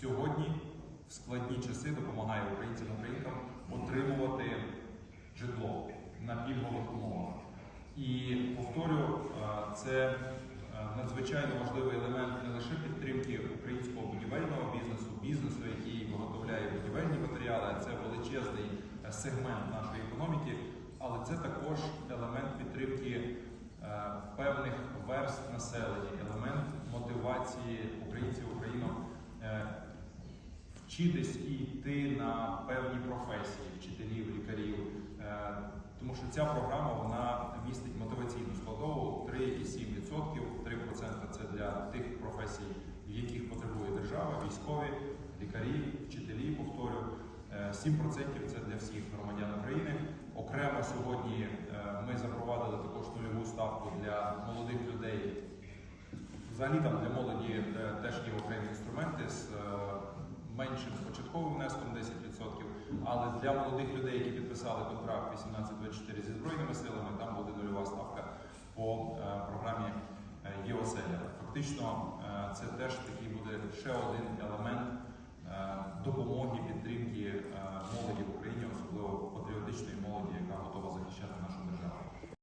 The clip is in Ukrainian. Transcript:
сьогодні в складні часи допомагає українцям українкам отримувати житло на пільгових умовах. І повторю, е, це е, надзвичайно важливий елемент не лише підтримки українського будівельного бізнесу, бізнесу, який виготовляє будівельні матеріали, це величезний е, сегмент нашої економіки, але це також елемент підтримки певних верств населення, елемент мотивації українців, українок е, вчитись і йти на певні професії, вчителів, лікарів. Е, Тому що ця програма вона містить мотиваційну складову 3,7%. 3% це для тих професій, яких потребує держава, військові, лікарі, вчителі, повторю. Е, 7% це для всіх громадян України. Окремо сьогодні е, ми запровадили також нульову ставку для молодих людей Взагалі там для молоді е, теж є окремі інструменти з е, меншим початковим внеском 10%, але для молодих людей, які підписали контракт 18-24 зі Збройними силами, там буде нульова ставка по е, програмі ЄОСЕЛЯ. Фактично, це теж такий буде ще один елемент допомоги, підтримки